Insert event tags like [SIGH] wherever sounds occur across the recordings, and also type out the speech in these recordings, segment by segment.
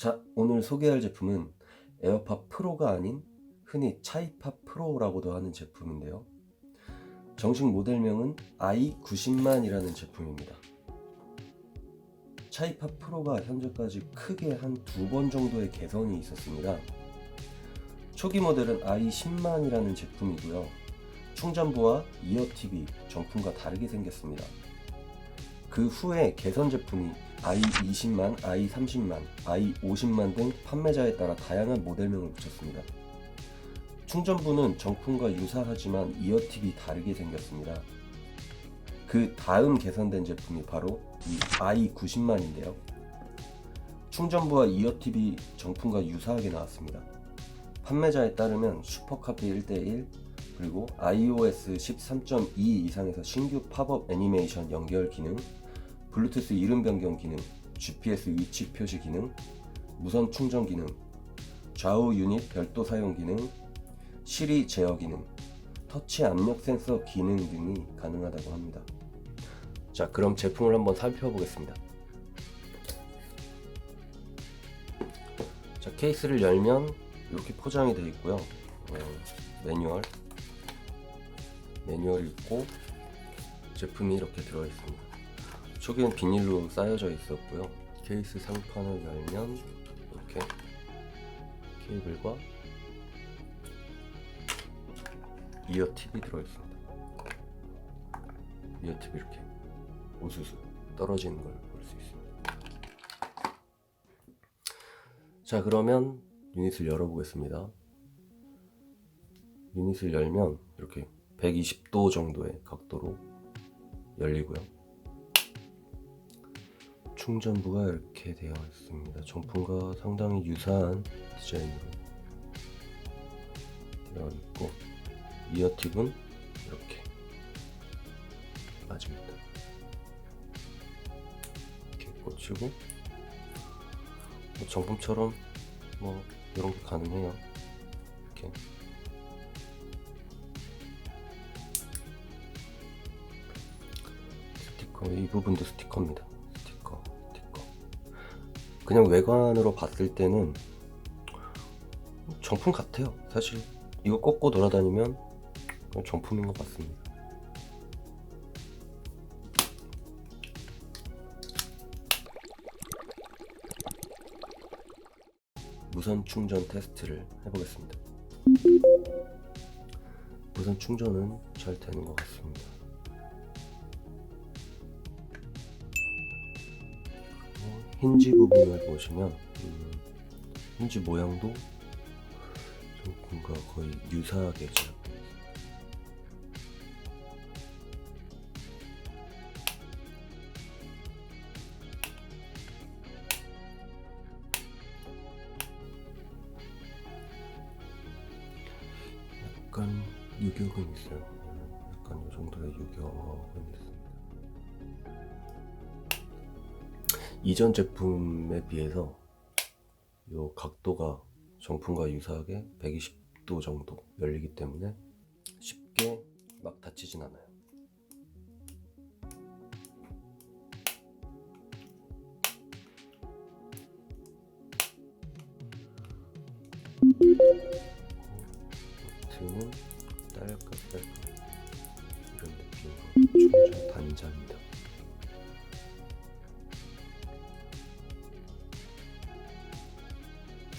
자, 오늘 소개할 제품은 에어팟 프로가 아닌 흔히 차이팟 프로라고도 하는 제품인데요. 정식 모델명은 i90만이라는 제품입니다. 차이팟 프로가 현재까지 크게 한 두 번 정도의 개선이 있었습니다. 초기 모델은 i10만이라는 제품이고요. 충전부와 이어 TV 정품과 다르게 생겼습니다. 그 후에 개선 제품이 i20만, i30만, i50만 등 판매자에 따라 다양한 모델명을 붙였습니다. 충전부는 정품과 유사하지만 이어 팁이 다르게 생겼습니다. 그 다음 개선된 제품이 바로 이 i90만인데요. 충전부와 이어 팁이 정품과 유사하게 나왔습니다. 판매자에 따르면 슈퍼카피 1대1 그리고 iOS 13.2 이상에서 신규 팝업 애니메이션 연결 기능, 블루투스 이름 변경 기능, GPS 위치 표시 기능, 무선 충전 기능, 좌우 유닛 별도 사용 기능, 시리 제어 기능, 터치 압력 센서 기능 등이 가능하다고 합니다. 자, 그럼 제품을 한번 살펴보겠습니다. 자, 케이스를 열면 이렇게 포장이 되어 있고요. 어, 매뉴얼, 매뉴얼이 있고 제품이 이렇게 들어 있습니다. 초기엔 비닐로 쌓여져 있었고요. 케이스 상판을 열면 이렇게 케이블과 이어 팁이 들어 있습니다. 이어 팁이 이렇게 우수수 떨어지는 걸 볼 수 있습니다. 자, 그러면 유닛을 열어보겠습니다. 유닛을 열면 이렇게 120도 정도의 각도로 열리고요. 충전부가 이렇게 되어 있습니다. 정품과 상당히 유사한 디자인으로 되어 있고 이어 팁은 이렇게 맞습니다. 이렇게 꽂히고 뭐 정품처럼 뭐 이런 게 가능해요. 이렇게 스티커 이 부분도 스티커입니다. 그냥 외관으로 봤을 때는 정품 같아요. 사실 이거 꽂고 돌아다니면 정품인 것 같습니다. 무선 충전 테스트를 해보겠습니다. 무선 충전은 잘 되는 것 같습니다. 힌지 부분을 보시면 음, 힌지 모양도 정품과 거의 유사하게 제작되어 있습니다. 약간 유격은 있어요. 약간 이 정도의 유격은 있습니 이전 제품에 비해서 이 각도가 정품과 유사하게 120도 정도 열리기 때문에 쉽게 막 다치진 않아요.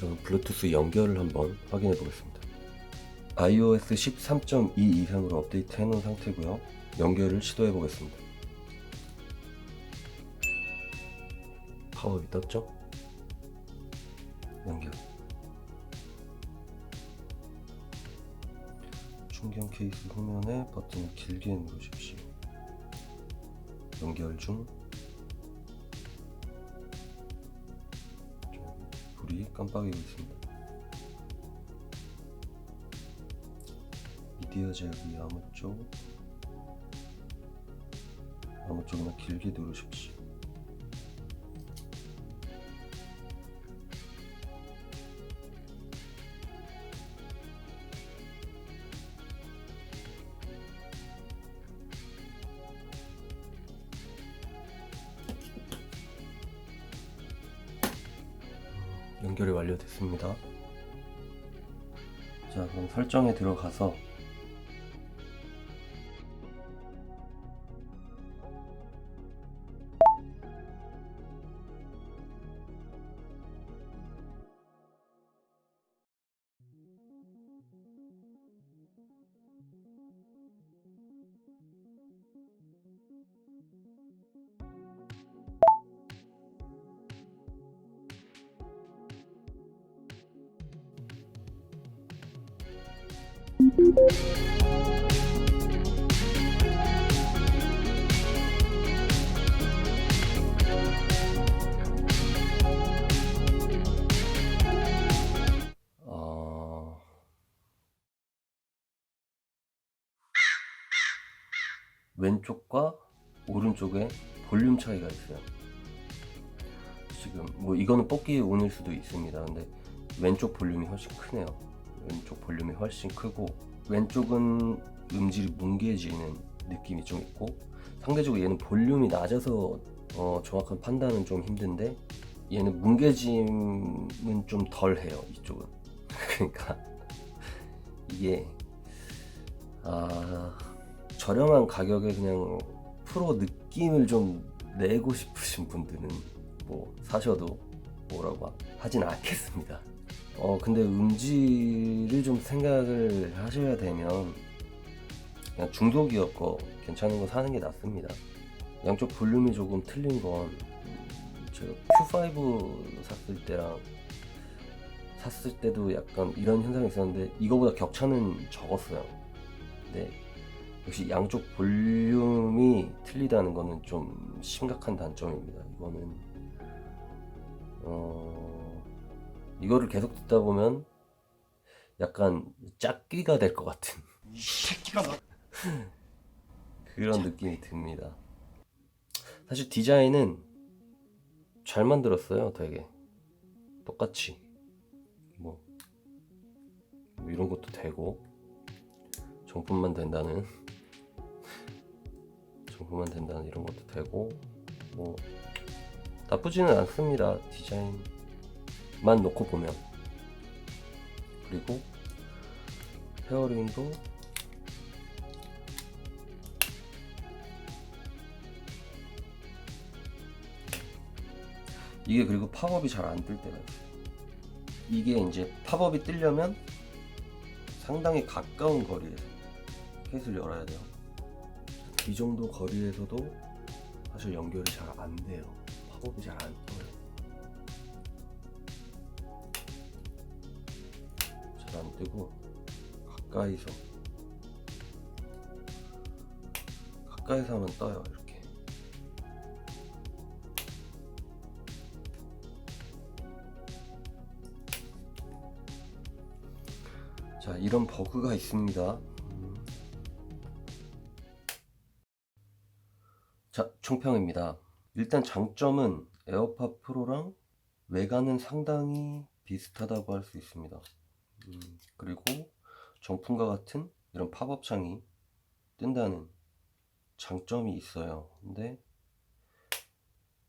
그럼 블루투스 연결을 한번 확인해 보겠습니다. iOS 13.2 이상으로 업데이트 해 놓은 상태고요. 연결을 시도해 보겠습니다. 파워이 떴죠? 연결. 충전 케이스 후면에 버튼을 길게 누르십시오. 연결 중. 불이 깜빡이고 있습니다. 미디어 제어기 아무 쪽, 아무 쪽이나 길게 누르십시오. 연결이 완료됐습니다. 자, 그럼 설정에 들어가서 어... 왼쪽과 오른쪽에 볼륨 차이가 있어요. 지금 뭐 이거는 뽑기에 운일 수도 있습니다. 근데 왼쪽 볼륨이 훨씬 크네요. 왼쪽 볼륨이 훨씬 크고 왼쪽은 음질이 뭉개지는 느낌이 좀 있고 상대적으로 얘는 볼륨이 낮아서 어, 정확한 판단은 좀 힘든데 얘는 뭉개짐은 좀 덜해요 이쪽은 [LAUGHS] 그러니까 이게 아 저렴한 가격에 그냥 프로 느낌을 좀 내고 싶으신 분들은 뭐 사셔도 뭐라고 하진 않겠습니다. 어 근데 음질을 좀 생각을 하셔야 되면 그냥 중소기업 거 괜찮은 거 사는 게 낫습니다. 양쪽 볼륨이 조금 틀린 건 음, 제가 Q5 샀을 때랑 샀을 때도 약간 이런 현상이 있었는데 이거보다 격차는 적었어요. 근데 역시 양쪽 볼륨이 틀리다는 거는 좀 심각한 단점입니다. 이거는 어 이거를 계속 듣다 보면 약간 짝귀가 될 것 같은. 그런 느낌이 듭니다. 사실 디자인은 잘 만들었어요, 되게. 똑같이. 뭐, 뭐 이런 것도 되고. 정품만 된다는. [LAUGHS] 정품만 된다는 이런 것도 되고. 뭐 나쁘지는 않습니다 디자인 만 놓고 보면 그리고 페어링도 이게 그리고 팝업이 잘 안 뜰 때가 있어요. 이게 이제 팝업이 뜨려면 상당히 가까운 거리에서 케이스를 열어야 돼요. 이 정도 거리에서도 사실 연결이 잘 안 돼요. 팝업이 잘안 뜨고 가까이서 가까이서 하면 떠요 이렇게. 자, 이런 버그가 있습니다. 음. 자, 총평입니다. 일단 장점은 에어팟 프로랑 외관은 상당히 비슷하다고 할 수 있습니다. 음, 그리고 정품과 같은 이런 팝업 창이 뜬다는 장점이 있어요. 근데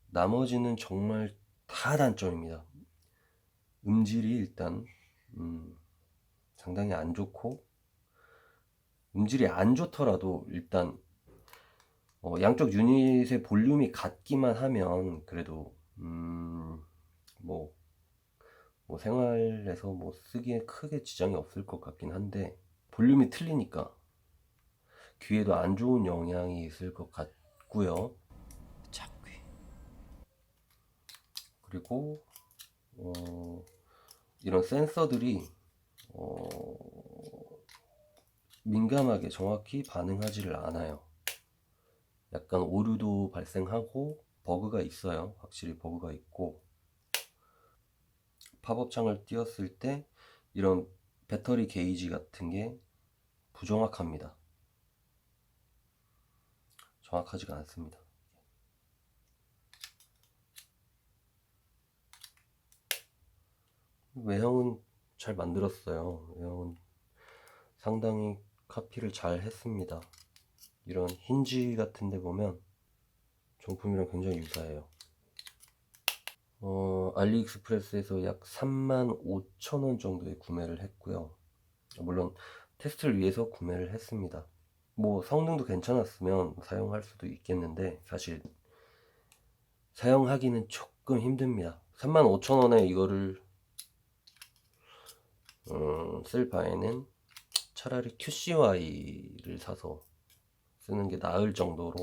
나머지는 정말 다 단점입니다. 음질이 일단 음, 상당히 안 좋고 음질이 안 좋더라도 일단 어, 양쪽 유닛의 볼륨이 같기만 하면 그래도 음, 뭐, 뭐 생활에서 뭐 쓰기에 크게 지장이 없을 것 같긴 한데 볼륨이 틀리니까 귀에도 안 좋은 영향이 있을 것 같고요. 작귀. 그리고 어, 이런 센서들이 어, 민감하게 정확히 반응하지를 않아요. 약간 오류도 발생하고 버그가 있어요. 확실히 버그가 있고 팝업 창을 띄웠을 때 이런 배터리 게이지 같은 게 부정확합니다. 정확하지가 않습니다. 외형은 잘 만들었어요. 외형은 상당히 카피를 잘 했습니다. 이런 힌지 같은 데 보면 정품이랑 굉장히 유사해요. 어, 알리익스프레스에서 약 35,000원 정도에 구매를 했고요. 물론 테스트를 위해서 구매를 했습니다. 뭐 성능도 괜찮았으면 사용할 수도 있겠는데 사실 사용하기는 조금 힘듭니다. 35,000원에 이거를 음, 쓸 바에는 차라리 QCY를 사서 쓰는 게 나을 정도로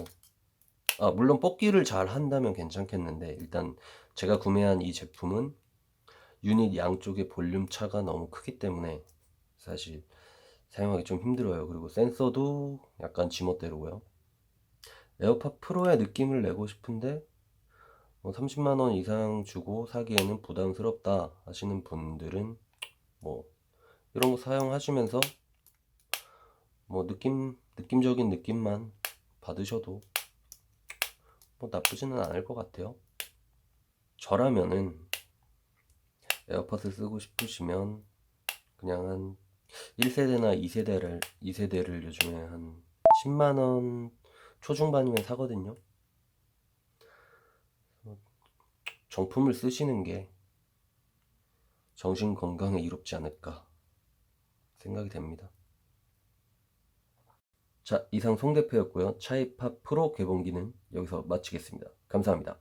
아 물론 뽑기를 잘 한다면 괜찮겠는데 일단 제가 구매한 이 제품은 유닛 양쪽의 볼륨 차가 너무 크기 때문에 사실 사용하기 좀 힘들어요. 그리고 센서도 약간 지멋대로고요. 에어팟 프로의 느낌을 내고 싶은데 뭐 30만 원 이상 주고 사기에는 부담스럽다 하시는 분들은 뭐 이런 거 사용하시면서 뭐 느낌 느낌적인 느낌만 받으셔도 뭐 나쁘지는 않을 것 같아요. 저라면은 에어팟을 쓰고 싶으시면 그냥 한 1세대나 2세대를 2세대를 요즘에 한 10만 원 초중반이면 사거든요. 정품을 쓰시는 게 정신 건강에 이롭지 않을까 생각이 됩니다. 자, 이상 송 대표였고요. 차이팝 프로 개봉기는 여기서 마치겠습니다. 감사합니다.